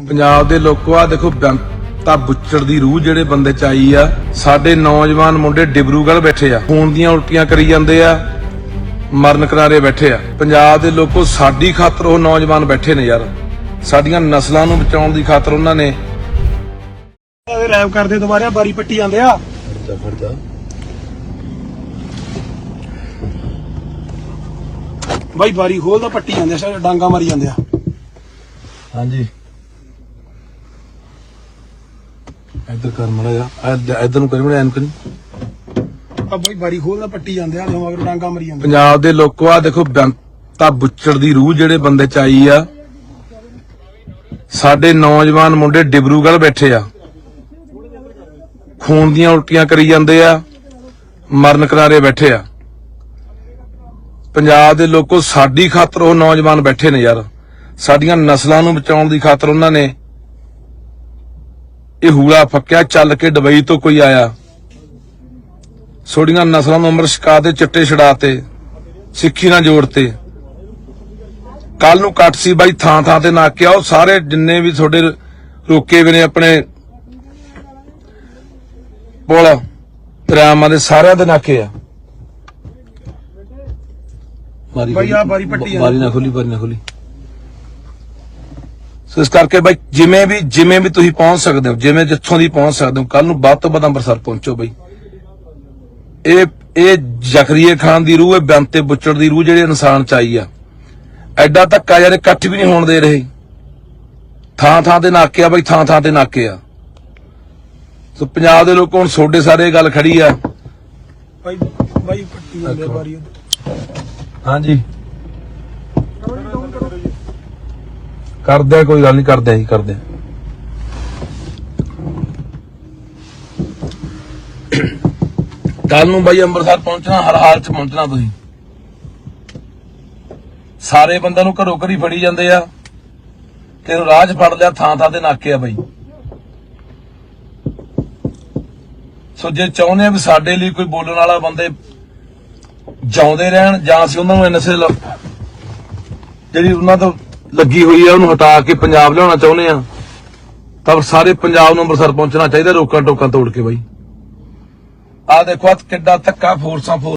ਪੰਜਾਬ ਦੇ ਲੋਕੋ ਆ ਦੇਖੋ ਤਾਂ ਬੁੱਚੜ ਦੀ ਰੂਹ ਜਿਹੜੇ ਬੰਦੇ ਚ ਆਈ ਆ ਸਾਡੇ ਨੌਜਵਾਨ ਮੁੰਡੇ ਡਿਬਰੂਗੜ੍ਹ ਬੈਠੇ ਆ ਖੂਨ ਦੀਆਂ ਉਲਟੀਆਂ ਕਰੀ ਜਾਂਦੇ ਆ ਮਰਨ ਕਿਨਾਰੇ ਬੈਠੇ ਆ। ਪੰਜਾਬ ਦੇ ਲੋਕੋ ਸਾਡੀ ਖਾਤਰ ਉਹ ਨੌਜਵਾਨ ਬੈਠੇ ਨੇ ਯਾਰ। ਸਾਡੀਆਂ ਨਸਲਾਂ ਨੂੰ ਬਚਾਉਣ ਦੀ ਖਾਤਰ ਉਹਨਾਂ ਨੇ ਰੈਪ ਕਰਦੇ ਦੁਬਾਰਾ ਬਾਰੀ ਪੱਟੀ ਜਾਂਦੇ ਆ। ਬਾਈ ਬਾਰੀ ਖੋਲਦਾ ਪੱਟੀ ਜਾਂਦੇ ਆ ਡਾਂਗਾ ਮਾਰੀ ਜਾਂਦੇ ਆ। ਹਾਂਜੀ। ਇੱਧਰ ਕਰ ਮੜਾ ਜਾ ਇੱਧਰ ਨੂੰ ਕਰੀ ਮੜਾ ਐਨ ਕਰੀ ਆ ਬਾਈ ਬਾਰੀ ਖੋਲਦਾ ਪੱਟੀ ਜਾਂਦੇ ਆ ਮਗਰ ਡਾਂਗਾ ਮਾਰੀ ਜਾਂਦੇ ਪੰਜਾਬ ਦੇ ਲੋਕੋ ਆ ਦੇਖੋ ਤਾਂ ਬੁੱਚੜ ਦੀ ਰੂਹ ਜਿਹੜੇ ਬੰਦੇ ਚ ਆਈ ਆ ਸਾਡੇ ਨੌਜਵਾਨ ਮੁੰਡੇ ਡਿਬਰੂਗੜ੍ਹ ਬੈਠੇ ਆ। ਖੂਨ ਦੀਆਂ ਉਲਟੀਆਂ ਕਰੀ ਜਾਂਦੇ ਆ ਮਰਨ ਕਿਨਾਰੇ ਬੈਠੇ ਆ। ਪੰਜਾਬ ਦੇ ਲੋਕੋ ਸਾਡੀ ਖਾਤਰ ਉਹ ਨੌਜਵਾਨ ਬੈਠੇ ਨੇ ਯਾਰ। ਸਾਡੀਆਂ ਨਸਲਾਂ ਨੂੰ ਬਚਾਉਣ ਦੀ ਖਾਤਰ ਉਹਨਾਂ ਨੇ ਇਹ ਹੂੜਾ ਫੱਕਿਆ ਚੱਲ ਕੇ ਦੁਬਈ ਤੋਂ ਕੋਈ ਆਇਆ। ਛੋਡੀਆਂ ਨਸਲਾਂ ਨੂੰ ਅੰਮ੍ਰਿਤ ਛਕਾ ਤੇ ਚਿੱਟੇ ਛਡਾਤੇ ਸਿੱਖੀ ਨਾਲ ਜੋੜਤੇ ਕੱਲ ਨੂੰ ਕੱਟ ਸੀ ਬਾਈ ਥਾਂ ਥਾਂ ਤੇ ਨਾਕਿਆ ਉਹ ਸਾਰੇ ਜਿੰਨੇ ਵੀ ਤੁਹਾਡੇ ਰੋਕੇ ਵੀ ਨੇ ਆਪਣੇ ਪੁਲ ਤਰਾਮਾਂ ਦੇ ਸਾਰਿਆਂ ਦੇ ਨਾਕੇ ਆ। ਮਾਰੀ ਬਾਈ ਆਹ ਬਾਰੀ ਪੱਟੀ ਆ। ਬਾਰੀ ਨਾ ਖੋਲੀ ਬਾਰੀ ਨਾ ਖੋਲੀ। ਸੋ ਇਸ ਕਰਕੇ ਬਾਈ ਜਿਵੇਂ ਵੀ ਜਿਵੇਂ ਵੀ ਤੁਸੀਂ ਪਹੁੰਚ ਸਕਦੇ ਹੋ ਜਿਵੇਂ ਜਿੱਥੋਂ ਦੀ ਪਹੁੰਚ ਸਕਦੇ ਹੋ ਕੱਲ ਨੂੰ ਵੱਧ ਤੋਂ ਵੱਧ ਅੰਮ੍ਰਿਤਸਰ ਪਹੁੰਚੋ ਬਾਈ। ਇਹ ਇਹ ਜ਼ਕਰੀਏ ਖਾਨ ਦੀ ਰੂਹ ਹੈ ਬੰਤੇ ਬੁੱਚੜ ਦੀ ਰੂਹ ਜਿਹੜੇ ਇਨਸਾਨ ਚ ਆਈ ਆ। ਐਡਾ ਧੱਕਾ ਯਾਰ ਇਕੱਠ ਵੀ ਨਹੀਂ ਹੋਣ ਦੇ ਰਹੇ। ਥਾਂ ਥਾਂ ਤੇ ਨਾਕੇ ਆ ਬਾਈ ਥਾਂ ਥਾਂ ਤੇ ਨਾਕੇ ਆ। ਸੋ ਪੰਜਾਬ ਦੇ ਲੋਕ ਹੁਣ ਛੋਡੇ ਸਾਰੇ ਇਹ ਗੱਲ ਖੜੀ ਆ। ਬਾਈ ਬਾਈ ਪੱਟੀ ਜਾਂਦੇ ਆ ਬਾਰੀ ਹਾਂਜੀ। ਕਰਦੇ ਆ, ਕੋਈ ਗੱਲ ਨਹੀਂ ਕਰਦੇ ਆ ਜੀ ਕਰਦੇ ਆ। ਕੱਲ ਨੂੰ ਬਾਈ ਅੰਮ੍ਰਿਤਸਰ ਪਹੁੰਚਣਾ ਹਰ ਹਾਲ ਚ ਪਹੁੰਚਣਾ ਤੁਸੀਂ। ਸਾਰੇ ਬੰਦਿਆਂ ਨੂੰ ਘਰੋਂ ਘਰੀ ਫੜੀ ਜਾਂਦੇ ਆ। ਤੇ ਰਾਹ 'ਚ ਫੜ ਲਿਆ ਥਾਂ ਥਾਂ ਤੇ ਨਾਕੇ ਆ ਬਾਈ। ਸੋ ਜੇ ਚਾਹੁੰਦੇ ਆ ਵੀ ਸਾਡੇ ਲਈ ਕੋਈ ਬੋਲਣ ਵਾਲਾ ਬੰਦੇ ਜਾਉਂਦੇ ਰਹਿਣ ਜਾਂ ਅਸੀਂ ਉਹਨਾਂ ਨੂੰ ਐਨਐਸਏ ਜਿਹੜੀ ਉਹਨਾਂ ਤੋਂ ਲੱਗੀ ਹੋਈ ਆ, ਉਹਨੂੰ ਹਟਾ ਕੇ ਪੰਜਾਬ ਲਿਆਉਣਾ ਚਾਹੁੰਦੇ ਆ। ਤਾਂ ਸਾਰੇ ਪੰਜਾਬ ਨੂੰ ਅੰਮ੍ਰਿਤਸਰ ਪਹੁੰਚਣਾ ਚਾਹੀਦਾ ਰੋਕਾਂ ਟੋਕਾਂ ਤੋੜ ਕੇ ਬਾਈ। ਆ ਦੇਖੋ, ਆਹ ਕਿੱਡਾ ਧੱਕਾ, ਫੋਰਸਾਂ ਫੋਰ